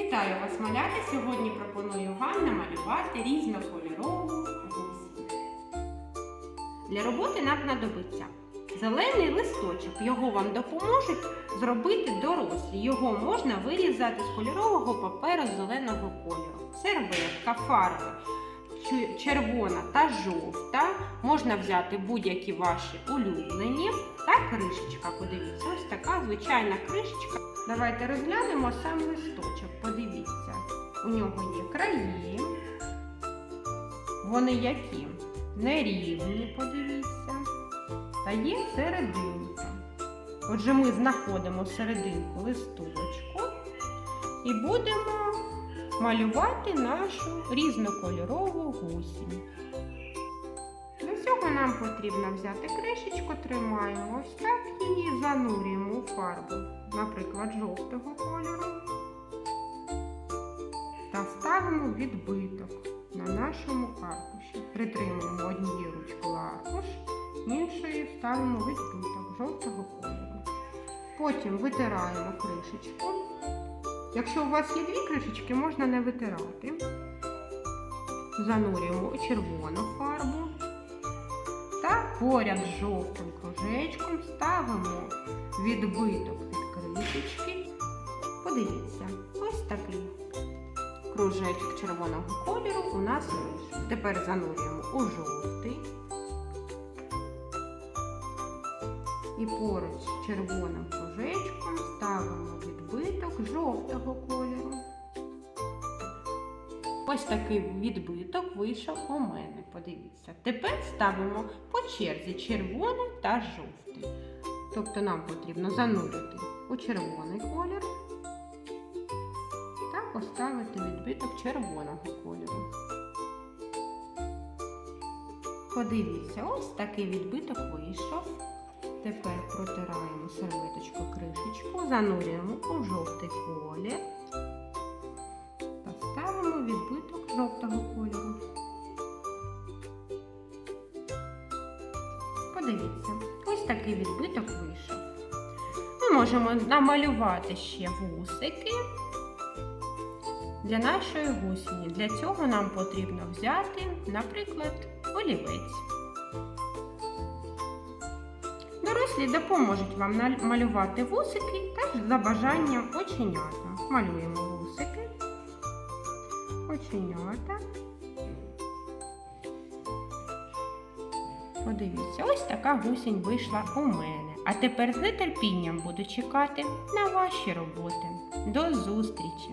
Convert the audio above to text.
Вітаю вас, малята! Сьогодні пропоную вам намалювати різнокольорову гусь. Для роботи нам знадобиться зелений листочок. Його вам допоможуть зробити дорослі. Його можна вирізати з кольорового паперу зеленого кольору. Серветка, фарби червона та жовта. Можна взяти будь-які ваші улюблені та кришечка. Подивіться, така звичайна кришечка. Давайте розглянемо сам листочок. Подивіться, у нього є краї. Вони які? Нерівні, подивіться. Та є серединка. Отже, ми знаходимо серединку листочку і будемо малювати нашу різнокольорову гусінь. Цього нам потрібно взяти кришечку, тримаємо ось так і занурюємо у фарбу, наприклад, жовтого кольору. Та ставимо відбиток на нашому аркуші. Притримуємо однією ручкою аркуш, іншою ставимо відбиток жовтого кольору. Потім витираємо кришечку. Якщо у вас є дві кришечки, можна не витирати. Занурюємо у червону поряд з жовтим кружечком ставимо відбиток від кришечки. Подивіться, ось такий кружечок червоного кольору у нас вийшов. Тепер занурюємо у жовтий. І поруч з червоним кружечком ставимо відбиток жовтого кольору. Ось такий відбиток вийшов у мене. Подивіться. Тепер ставимо по черзі червоний та жовтий. Тобто нам потрібно занурити у червоний колір та поставити відбиток червоного кольору. Подивіться, ось такий відбиток вийшов. Тепер протираємо серветочку кришечку, занурюємо у жовтий колір жовтого кольору. Подивіться, ось такий відбиток вийшов. Ми можемо намалювати ще вусики для нашої гусені. Для цього нам потрібно взяти, наприклад, олівець. Дорослі допоможуть вам малювати вусики та за бажанням оченята. Малюємо вусики, оченята. Подивіться, ось така гусінь вийшла у мене. А тепер з нетерпінням буду чекати на ваші роботи. До зустрічі!